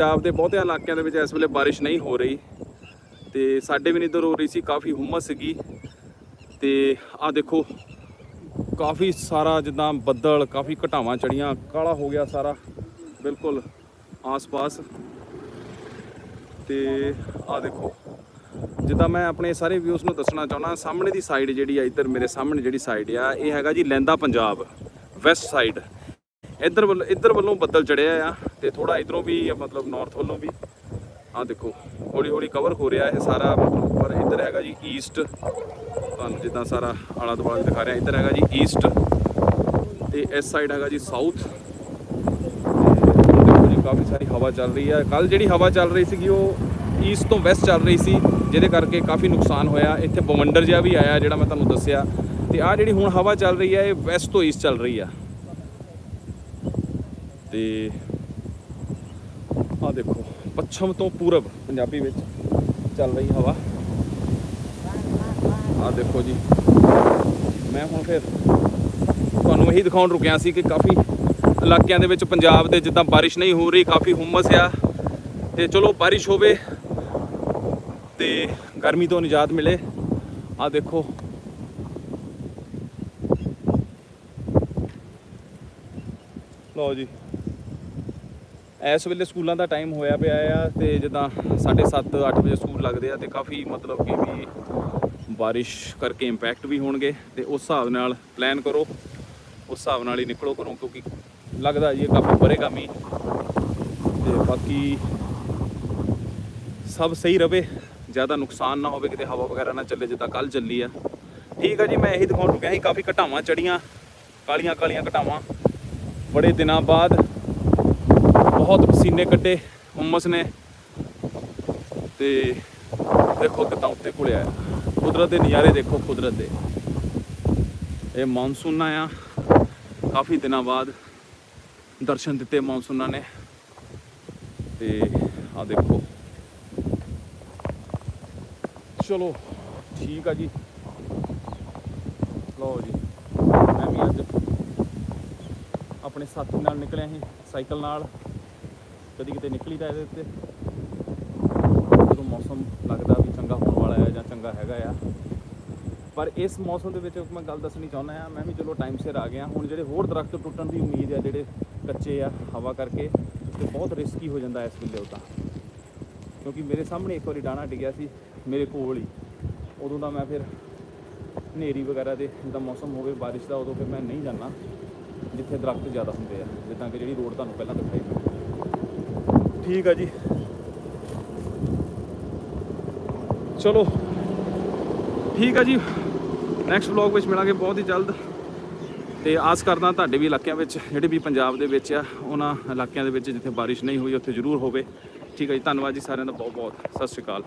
ਪੰਜਾਬ ਦੇ ਬਹੁਤੇ ਇਲਾਕਿਆਂ ਦੇ ਵਿੱਚ ਇਸ ਵੇਲੇ ਬਾਰਿਸ਼ ਨਹੀਂ ਹੋ ਰਹੀ ਤੇ ਸਾਡੇ ਵੀ ਨਹੀਂ ਇੱਧਰ ਹੋ ਰਹੀ ਸੀ, ਕਾਫੀ ਹੁਮਸ ਸੀਗੀ ਤੇ ਆ ਦੇਖੋ, ਕਾਫੀ ਸਾਰਾ ਜਿੱਦਾਂ ਬੱਦਲ, ਕਾਫੀ ਘਟਾਵਾਂ ਚੜੀਆਂ ਕਾਲਾ ਹੋ ਗਿਆ ਸਾਰਾ, ਬਿਲਕੁਲ ਆਸ-ਪਾਸ। ਤੇ ਆ ਦੇਖੋ, ਜਿੱਦਾਂ ਮੈਂ ਆਪਣੇ ਸਾਰੇ ਵਿਊਜ਼ ਨੂੰ ਦੱਸਣਾ ਚਾਹੁੰਦਾ, ਸਾਹਮਣੇ ਦੀ ਸਾਈਡ ਜਿਹੜੀ ਆ, ਇੱਧਰ ਮੇਰੇ ਸਾਹਮਣੇ ਜਿਹੜੀ ਸਾਈਡ ਆ, ਇਹ ਹੈਗਾ ਜੀ ਲੈਂਦਾ ਪੰਜਾਬ ਵੈਸਟ ਸਾਈਡ ਇੱਧਰ ਵੱਲ ਇੱਧਰ ਵੱਲੋਂ ਬੱਦਲ ਚੜਿਆ ਆ। ਤੇ ਥੋੜਾ ਇਧਰੋਂ ਵੀ, ਮਤਲਬ ਨਾਰਥ ਵੱਲੋਂ ਵੀ। ਆ ਦੇਖੋ, ਹੌਲੀ ਹੌਲੀ ਕਵਰ ਹੋ ਰਿਹਾ ਇਹ ਸਾਰਾ ਪਰ ਇੱਧਰ ਹੈਗਾ ਜੀ ਈਸਟ ਤੁਹਾਨੂੰ ਜਿੱਦਾਂ ਸਾਰਾ ਆਲਾ ਦੁਆਲਾ ਦਿਖਾ ਰਿਹਾ, ਇੱਧਰ ਹੈਗਾ ਜੀ ਈਸਟ ਤੇ ਇਸ ਸਾਈਡ ਹੈਗਾ ਜੀ ਸਾਊਥ ਦੇਖੋ ਜੀ, ਕਾਫੀ ਸਾਰੀ ਹਵਾ ਚੱਲ ਰਹੀ ਹੈ ਕੱਲ ਜਿਹੜੀ ਹਵਾ ਚੱਲ ਰਹੀ ਸੀਗੀ, ਉਹ ਈਸਟ ਤੋਂ ਵੈਸਟ ਚੱਲ ਰਹੀ ਸੀ, ਜਿਹਦੇ ਕਰਕੇ ਕਾਫੀ ਨੁਕਸਾਨ ਹੋਇਆ। ਇੱਥੇ ਬਵੰਡਰ ਜਿਹਾ ਵੀ ਆਇਆ, ਜਿਹੜਾ ਮੈਂ ਤੁਹਾਨੂੰ ਦੱਸਿਆ। ਤੇ ਆ ਜਿਹੜੀ ਹੁਣ ਹਵਾ ਚੱਲ ਰਹੀ ਹੈ ਇਹ ਵੈਸਟ ਤੋਂ ਈਸਟ ਚੱਲ ਰਹੀ ਆ। ਤੇ ਆ ਦੇਖੋ, ਪੱਛਮ ਤੋਂ ਪੂਰਬ ਪੰਜਾਬੀ ਵਿੱਚ ਚੱਲ ਰਹੀ ਹਵਾ। ਆ ਦੇਖੋ ਜੀ, ਮੈਂ ਹੁਣ ਫਿਰ ਤੁਹਾਨੂੰ ਇਹੀ ਦਿਖਾਉਣ ਰੁਕਿਆ ਸੀ ਕਿ ਕਾਫੀ ਇਲਾਕਿਆਂ ਦੇ ਵਿੱਚ ਪੰਜਾਬ ਦੇ ਜਿੱਦਾਂ ਬਾਰਿਸ਼ ਨਹੀਂ ਹੋ ਰਹੀ, ਕਾਫੀ ਹੁਮਸ ਆ। ਤੇ ਚਲੋ, ਬਾਰਿਸ਼ ਹੋਵੇ ਤੇ ਗਰਮੀ ਤੋਂ ਨਿਜਾਤ ਮਿਲੇ। ਆ ਦੇਖੋ। ਲਓ ਜੀ। ਇਸ ਵੇਲੇ ਸਕੂਲਾਂ ਦਾ ਟਾਈਮ ਹੋਇਆ ਪਿਆ ਆ ਤੇ ਜਿੱਦਾਂ 7:30 8 ਵਜੇ ਸਕੂਲ ਲੱਗਦੇ ਆ ਤੇ ਕਾਫੀ ਮਤਲਬ ਕਿ ਵੀ ਬਾਰਿਸ਼ ਕਰਕੇ ਇੰਪੈਕਟ ਵੀ ਹੋਣਗੇ ਤੇ ਉਸ ਹਿਸਾਬ ਨਾਲ ਪਲਾਨ ਕਰੋ, ਉਸ ਹਿਸਾਬ ਨਾਲ ਹੀ ਨਿਕਲੋ ਘਰੋਂ ਕਿਉਂਕਿ ਲੱਗਦਾ ਜੀ ਇਹ ਕਾਫੀ ਬਰੇਗਾ ਮੀਂਹ ਤੇ ਬਾਕੀ ਸਭ ਸਹੀ ਰਵੇ, ਜ਼ਿਆਦਾ ਨੁਕਸਾਨ ਨਾ ਹੋਵੇ, ਕਿਤੇ ਹਵਾ ਵਗੈਰਾ ਨਾ ਚੱਲੇ ਜਿੱਦਾਂ ਕੱਲ ਚੱਲੀ ਆ। ਠੀਕ ਆ ਜੀ, ਮੈਂ ਇਹੀ ਦਿਖਾਉਣ ਰੁਕਿਆ ਸੀ, ਕਾਫੀ ਘਟਾਵਾਂ ਚੜੀਆਂ ਕਾਲੀਆਂ ਕਾਲੀਆਂ ਘਟਾਵਾਂ। ਬੜੇ ਦਿਨਾਂ ਬਾਅਦ ਬਹੁਤ ਪਸੀਨੇ ਕੱਢੇ ਉਮਸ ਨੇ। ਤੇ ਦੇਖੋ ਕਿੱਦਾਂ ਉੱਤੇ ਘੁਲਿਆ ਆ ਕੁਦਰਤ ਦੇ ਨਜ਼ਾਰੇ ਦੇਖੋ, ਕੁਦਰਤ ਦੇ। ਇਹ ਮੌਨਸੂਨਾਂ ਆ। ਕਾਫੀ ਦਿਨਾਂ ਬਾਅਦ ਦਰਸ਼ਨ ਦਿੱਤੇ ਮੌਨਸੂਨਾਂ ਨੇ। ਤੇ ਆ ਦੇਖੋ। ਚਲੋ, ਠੀਕ ਆ ਜੀ। ਲਓ ਜੀ, ਮੈਂ ਵੀ ਅੱਜ ਆਪਣੇ ਸਾਥੀ ਨਾਲ ਨਿਕਲਿਆ ਸੀ ਸਾਈਕਲ ਨਾਲ। ਕਦੀ ਕਿਤੇ ਨਿਕਲੀ ਤਾਂ ਇਹਦੇ ਉੱਤੇ। ਜਦੋਂ ਮੌਸਮ ਲੱਗਦਾ ਵੀ ਚੰਗਾ ਹੋਣ ਵਾਲਾ ਹੈ ਜਾਂ ਚੰਗਾ ਹੈਗਾ ਆ। ਪਰ ਇਸ ਮੌਸਮ ਦੇ ਵਿੱਚ ਮੈਂ ਗੱਲ ਦੱਸਣੀ ਚਾਹੁੰਦਾ ਆ ਮੈਂ ਵੀ ਚਲੋ ਟਾਈਮ ਸਿਰ ਆ ਗਿਆ। ਹੁਣ ਜਿਹੜੇ ਹੋਰ ਦਰਖਤ ਟੁੱਟਣ ਦੀ ਉਮੀਦ ਆ, ਜਿਹੜੇ ਕੱਚੇ ਆ, ਹਵਾ ਕਰਕੇ, ਤੇ ਬਹੁਤ ਰਿਸਕੀ ਹੋ ਜਾਂਦਾ ਇਸ ਵੇਲੇ ਉਹ ਤਾਂ। ਕਿਉਂਕਿ ਮੇਰੇ ਸਾਹਮਣੇ ਇੱਕ ਵਾਰੀ ਡਾਣਾ ਡਿੱਗਿਆ ਸੀ, ਮੇਰੇ ਕੋਲ ਹੀ। ਉਦੋਂ ਦਾ ਮੈਂ ਫਿਰ ਹਨੇਰੀ ਵਗੈਰਾ ਦੇ ਦਾ ਮੌਸਮ ਹੋਵੇ, ਬਾਰਿਸ਼ ਦਾ, ਉਦੋਂ ਫਿਰ ਮੈਂ ਨਹੀਂ ਜਾਂਦਾ, ਜਿੱਥੇ ਦਰਖਤ ਜ਼ਿਆਦਾ ਹੁੰਦੇ ਆ। ਜਿੱਦਾਂ ਕਿ ਜਿਹੜੀ ਰੋਡ ਤੁਹਾਨੂੰ ਪਹਿਲਾਂ ਦਿਖਾਈ ਠੀਕ ਆ ਜੀ। ਚਲੋ, ਠੀਕ ਆ ਜੀ। ਨੈਕਸਟ ਵਲੌਗ ਵਿੱਚ ਮਿਲਾਂਗੇ ਬਹੁਤ ਹੀ ਜਲਦ। ਤੇ ਆਸ ਕਰਦਾ ਤੁਹਾਡੇ ਵੀ ਇਲਾਕਿਆਂ ਵਿੱਚ, ਜਿਹੜੇ ਵੀ ਪੰਜਾਬ ਦੇ ਵਿੱਚ ਆ, ਉਹਨਾਂ ਇਲਾਕਿਆਂ ਦੇ ਵਿੱਚ ਜਿੱਥੇ ਬਾਰਿਸ਼ ਨਹੀਂ ਹੋਈ, ਉੱਥੇ ਜ਼ਰੂਰ ਹੋਵੇ। ਠੀਕ ਹੈ ਜੀ, ਧੰਨਵਾਦ ਜੀ ਸਾਰਿਆਂ ਦਾ ਬਹੁਤ ਬਹੁਤ ਸਤਿ ਸ਼੍ਰੀ ਅਕਾਲ।